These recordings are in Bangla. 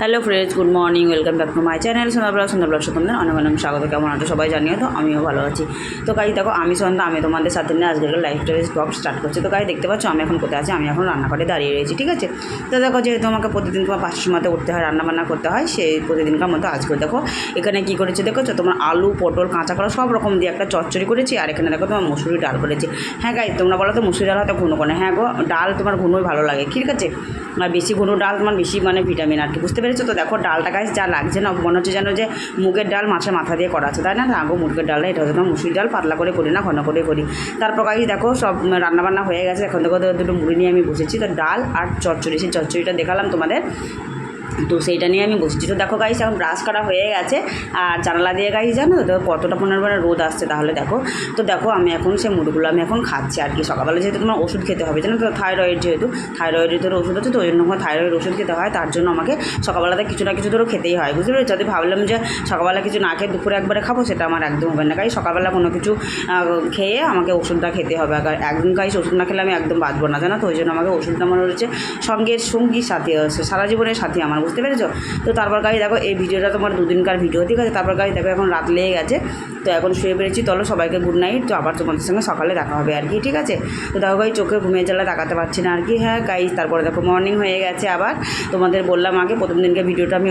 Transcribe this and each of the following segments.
Hello friends good morning welcome back to my channel Sandhya blog Sandhya blog তোমাদের অনেক অনেক স্বাগত। কেমন আছো সবাই জানিও তো? আমিও ভালো আছি। তো কাজ দেখো, আমি সন্ধ্যা, আমি তোমাদের সাথে নিয়ে আজকের লাইফ স্টাইল ব্লগ স্টার্ট করছি। তো কাজ দেখতে পাচ্ছ, আমি এখন কোথায় আছি? আমি এখন রান্নাঘরে দাঁড়িয়ে রয়েছি, ঠিক আছে? তো দেখো, যেহেতু আমাকে প্রতিদিন তোমার পাঁচটার সময়তে উঠতে হয় রান্না বান্না করতে হয়, সেই প্রতিদিনকার মতো আজকে দেখো, এখানে কী করেছি দেখো তো তোমার আলু, পটল, কাঁচা কলা সব রকম দিয়ে একটা চচ্চড়ি করেছি, আর এখানে দেখো তোমার মুসুরি ডাল করেছি। হ্যাঁ গাই তোমরা বলো তো মুসুরি ডাল হয়তো ঘুনো করে হ্যাঁ গো, ডাল তোমার ঘুনোই ভালো লাগে, ঠিক আছে? আর বেশি গুঁড়ো ডাল, তোমার বেশি মানে ভিটামিন আর কি। বুঝতে পেরেছ তো? দেখো, ডালটা গাছ যা লাগছে না, মনে হচ্ছে যেন যে মুগের ডাল মাছের মাথা দিয়ে করা আছে, তাই না? আগো মুগের ডালটা এটা হচ্ছে মুসুরি ডাল, পাতলা করে করি না, ঘন করে করি। তারপর গাছ দেখো, সব রান্নাবান্না হয়ে গেছে, এখন দেখো, দুটো মুড়ি নিয়ে আমি বসেছি। তো ডাল আর চচ্চড়ি, সেই চচ্চড়িটা দেখালাম তোমাদের। তো সেইটা নিয়ে আমি বসেছি। তো দেখো গাইস এখন ব্রাশ করা হয়ে গেছে। আর জানালা দিয়ে গাইস জানো তো? কতটা পনেরো রোদ আসছে তাহলে দেখো। তো দেখো, আমি এখন সেই মুড়িগুলো আমি এখন খাচ্ছি আর কি। সকালবেলা যেহেতু তোমার ওষুধ খেতে হবে, জানো তো? থাইরয়েড যেহেতু থাইরয়েডের ধরো ওষুধ আছে তো, ওই জন্য থাইরয়েড ওষুধ খেতে হয়। তার জন্য আমাকে সকালবেলাতে কিছু না কিছু ধরো খেতেই হয়, বুঝতে পেরেছ? যদি ভাবলাম যে সকালবেলা কিছু না খেয়ে দুপুরে একবারে খাব, সেটা আমার একদম হবে না। গাই সকালবেলা কোনো কিছু খেয়ে আমাকে ওষুধটা খেতে হবে। আর একদিন গাইস ওষুধ না খেলে আমি একদম বাঁচবো না, জানো তো? ওই জন্য আমাকে ওষুধটা আমার হচ্ছে সঙ্গের সঙ্গী সাথী, সারা জীবনের সাথী আমার বুঝতে পেরেছ? তো তারপর গাড়ি দেখো, এই ভিডিওটা তোমার দুদিনকার ভিডিও, ঠিক আছে? তারপর গাড়ি দেখো, এখন রাত লেগে গেছে। তো এখন শুয়ে পেরেছি চলো সবাইকে গুড নাইট তো আবার তোমাদের সঙ্গে সকালে দেখা হবে আর কি, ঠিক আছে? তো দেখো গাই, চোখে ঘুমিয়ে জ্বালা তাকাতে পারছি না আর কি। হ্যাঁ গাইজ তারপরে দেখো মর্নিং হয়ে গেছে আবার। তোমাদের বললাম আগে, প্রথম দিনকে ভিডিওটা আমি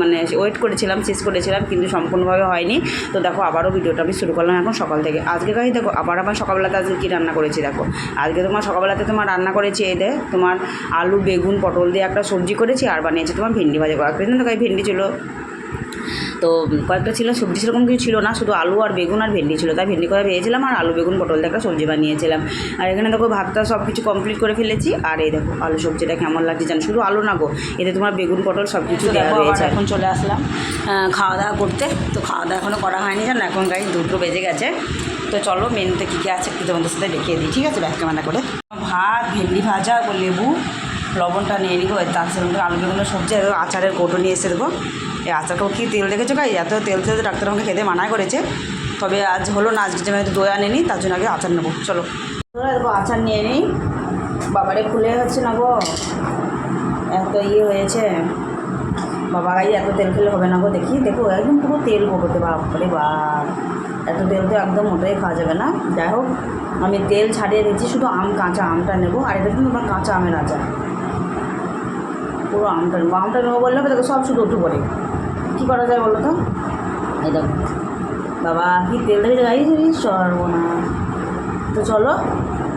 মানে ওয়েট করেছিলাম, শেষ করেছিলাম, কিন্তু সম্পূর্ণভাবে হয়নি। তো দেখো আবারও ভিডিওটা আমি শুরু করলাম এখন সকাল থেকে। আজকে গাই, দেখো, আবার আমার সকালবেলাতে আজকে কী রান্না করেছি দেখো? আজকে তোমার সকালবেলাতে তোমার রান্না করেছি এই তোমার আলু, বেগুন, পটল দিয়ে একটা সবজি করেছি আর বানিয়েছি। তোমার ভেন্ডি ভাজা করা। কিন্তু তো গাই ভেন্ডি ছিল। তো কয়েকটা ছিল সবজি সেরকম কিছু ছিল না শুধু আলু আর বেগুন আর ভেন্ডি ছিল। তাই ভেন্ডি করে ভেজেছিলাম আর আলু বেগুন পটল একটা সবজি বানিয়েছিলাম। আর এখানে দেখো ভাতটা সব কিছু কমপ্লিট করে ফেলেছি। আর এই দেখো আলু সবজিটা কেমন লাগছে জানো? শুধু আলু না গো এতে তোমার বেগুন পটল সব কিছু দেওয়া রয়েছে। এখন চলে আসলাম খাওয়া দাওয়া করতে। তো খাওয়া দাওয়া এখনও করা হয়নি জানো? এখন গাড়ি দুটো বেজে গেছে। তো চলো মেনুতে কী কী আছে একটু তোমাদের সাথে দেখিয়ে দিই। ঠিক আছে? ব্যাক ক্যামেরা করে। ভাত ভেন্ডি ভাজা ও লেবু লবণটা নিয়ে নিবো তার সঙ্গে আলু বেগুনের সবজি আর আচারের কৌটো নিয়ে এসে দেবো। এই আচারটাও কি তেল দেখেছ গাই এত তেল তেল ডাক্তার আমাকে খেতে মানায় করেছে। তবে আজ হলো না আজকে আমি দই আনেনি, তার জন্য আগে আচার নেব। চলো। দেখো আচার নিয়ে নিই। বাবারে খুলে হচ্ছে না গো। এত ইয়ে হয়েছে। বাবা গাই এত তেল খেলে হবে না গো, দেখি, দেখো, একদম পুরো তেল গোবতে বাপরে বাপ এত তেল তো একদম মোটাই খাওয়া যাবে না। যাই হোক, আমি তেল ছাড়িয়ে দিচ্ছি, শুধু আম, কাঁচা আমটা নেব। আর এটা কিন্তু আমার কাঁচা আমের আচার। পুরো আমটা নেব আমটা নেব বললে দেখো সব শুধু উঠে পড়ে। কী করা যায় বলো তো? এই দেখো, বাবা, কি তেল দেখে সরবো সর্বনা তো চলো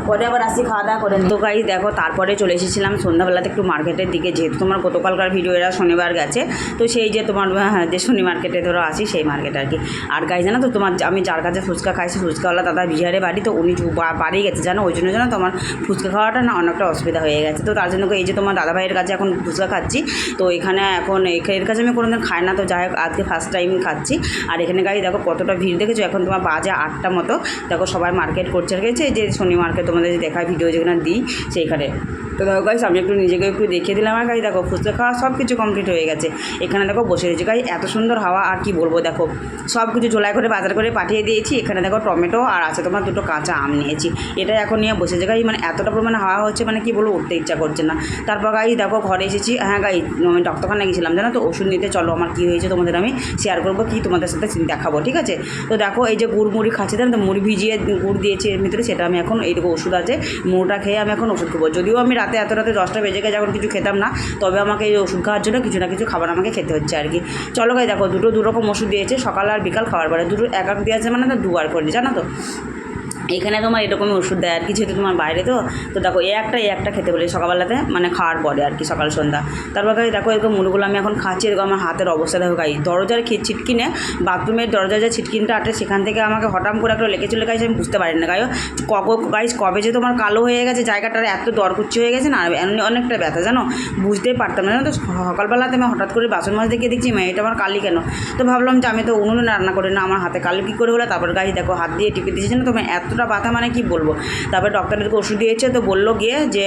পরে আবার আসি, খাওয়া দাওয়া করে। তো গাই দেখো, তারপরে চলে এসেছিলাম সন্ধ্যাবেলাতে একটু মার্কেটের দিকে, যেহেতু তোমার গতকালকার ভিডিও এরা শনিবার গেছে, তো সেই যে তোমার হ্যাঁ যে শনি মার্কেটে ধরো আসি সেই মার্কেট আর কি। আর গাই জানো তো, তোমার আমি যার কাছে ফুচকা খাইছি, ফুচকাওয়ালা দাদা বিহারে বাড়ি, তো উনি বাড়ি গেছে, জানো, ওই জন্য জানো তোমার ফুচকা খাওয়াটা না অনেকটা অসুবিধা হয়ে গেছে। তো তার জন্য এই যে তোমার দাদা ভাইয়ের কাছে এখন ফুচকা খাচ্ছি, তো এখানে এখন এখ- এর কাছে আমি কোনোদিন খাই না, তো যাই হোক, আজকে ফার্স্ট টাইম খাচ্ছি। আর এখানে গাড়ি দেখো কতটা ভিড় দেখেছ, এখন তোমার বাজে আটটা মতো। দেখো সবাই মার্কেট করছে, আর গেছে যে শনি মার্কেট তোমাদের দেখায় ভিডিও যেখানে দিই সেইখানে। তো দেখো গাইস আমি একটু নিজেকে একটু দেখিয়ে দিলাম। আর গাই দেখো, ফুচকা খাওয়া সব কিছু কমপ্লিট হয়ে গেছে। এখানে দেখো বসে রয়েছে গাই এত সুন্দর হাওয়া, আর কি বলব দেখো সব কিছু ঝোলাই করে বাজার করে পাঠিয়ে দিয়েছি। এখানে দেখো টমেটো, আর আছে তোমার দুটো কাঁচা আম নিয়েছি। এটা এখন নিয়ে বসেছে গাই মানে এতটা পরিমাণে হাওয়া হচ্ছে মানে কি বলব, উঠতে ইচ্ছা করছে না। তারপর গাই দেখো ঘরে এসেছি। হ্যাঁ গাই আমি ডক্টরখানে গেছিলাম, জানো তো? ওষুধ নিতে, চলো আমার কী হয়েছে তোমাদের আমি শেয়ার করব, কি তোমাদের সাথে দেখাবো, ঠিক আছে? তো দেখো, এই যে গুড় মুড়ি খাচ্ছি, জানো তো? মুড়ি ভিজিয়ে গুড় দিয়েছি এর ভিতরে, সেটা আমি এখন এইটুকু ওষুধ আছে, মুড়টা খেয়ে আমি এখন ওষুধ খাব। যদিও আমি রাতে এত রাতে দশটা বেজে গেছে, এখন কিছু খেতাম না। তবে আমাকে এই ওষুধ খাওয়ার জন্য কিছু না কিছু খাবার আমাকে খেতে হচ্ছে আর কি। চলো গাই দেখো, দুটো দু রকম ওষুধ দিয়েছে, সকাল আর বিকাল খাওয়ার পরে। দুটো এক এক দিয়েছে মানে তো দুবার করে জানো তো? এখানে তোমার এরকমই ওষুধ দেয় আর কি যেহেতু তোমার বাইরে তো তো দেখো এ একটা এ একটা খেতে বলে সকালবেলাতে মানে খাওয়ার পরে আর কি সকাল সন্ধ্যা। তারপর গাই দেখো এরকম মুড়গুলো আমি এখন খাচ্ছি, এরকম আমার হাতের অবস্থা দেখো গাই দরজার ছিটকিনে, বাথরুমের দরজার যে ছিটকিনটা আটে সেখান থেকে আমাকে হঠাৎ করে একটা লেগে চলে গেছে আমি বুঝতে পারি না। গাই কবে, গাইস, কবে যে তোমার কালো হয়ে গেছে, জায়গাটার এত দরকুচ্ছি হয়ে গেছে না অনেকটা ব্যথা, জানো? বুঝতেই পারতাম না তো? সকালবেলাতে আমি হঠাৎ করে বাসন মাছ দেখে দেখছি, মা, এটা আমার কালি কেন? তো ভাবলাম যে আমি তো উনুনে রান্না করি না, আমার হাতে কালি কী করে হলো? তারপর গাছ দেখো হাত দিয়ে টিপে দিয়েছি না তো? আমার এতটা এতটা ব্যথা মানে কি বলব? তারপরে ডক্টরদেরকে ওষুধ দিয়েছে, তো বলল গিয়ে যে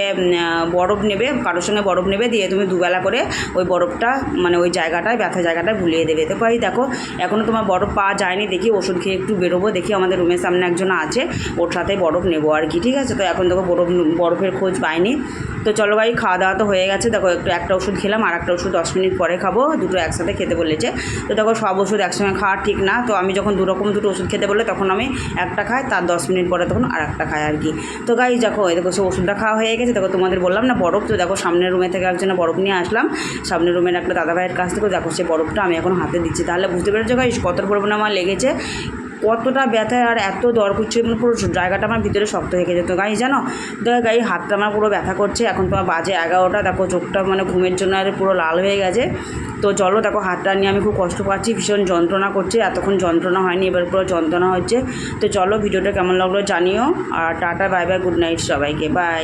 বরফ নেবে, কারোর সঙ্গে বরফ নেবে, দিয়ে তুমি দুবেলা করে ওই বরফটা মানে ওই জায়গাটায়, ব্যথা জায়গাটায় ভুলিয়ে দেবে। তো ভাই দেখো এখনও তোমার বরফ পাওয়া যায়নি, দেখি ওষুধ খেয়ে একটু বেরোবো, দেখি আমাদের রুমের সামনে একজন আছে, ওর সাথে বরফ নেব আর কি, ঠিক আছে? তো এখন দেখো বরফ বরফের খোঁজ পাইনি। তো চলো ভাই খাওয়া দাওয়া তো হয়ে গেছে, দেখো একটু একটা ওষুধ খেলাম, আর একটা ওষুধ দশ মিনিট পরে খাব, দুটো একসাথে খেতে বলেছে। তো দেখো সব ওষুধ একসঙ্গে খাওয়া ঠিক না, তো আমি যখন দু রকম দুটো ওষুধ খেতে বলে তখন আমি একটা খাই, তার দশ মিনিট পরে তখন আর একটা খায় আর কি। তো গাই দেখো, এই দেখো, সে ওষুধটা খাওয়া হয়ে গেছে। দেখো, তোমাদের বললাম না, বরফ, তো দেখো, সামনের রুমে থেকে একজন বরফ নিয়ে আসলাম। সামনের রুমের একটা দাদা ভাইয়ের কাছ থেকে, দেখো, সে বরফটা আমি এখন হাতে দিচ্ছি। তাহলে বুঝতে পেরেছ গাই কত পরিমাণে আমার লেগেছে? কতটা ব্যথা আর এত দর করছে মানে পুরো জায়গাটা আমার ভিতরে শক্ত হয়ে গেছে। তো গাই জানো? তো গাই হাতটা আমার পুরো ব্যথা করছে। এখন তোমার বাজে এগারোটা, দেখো চোখটা মানে ঘুমের জন্য আর পুরো লাল হয়ে গেছে। তো চলো, দেখো হাতটা নিয়ে আমি খুব কষ্ট পাচ্ছি, ভীষণ যন্ত্রণা করছে। এতক্ষণ যন্ত্রণা হয়নি, এবার পুরো যন্ত্রণা হচ্ছে। তো চলো, ভিডিওটা কেমন লাগল জানিও। আর tata bye bye good night সবাইকে। বাই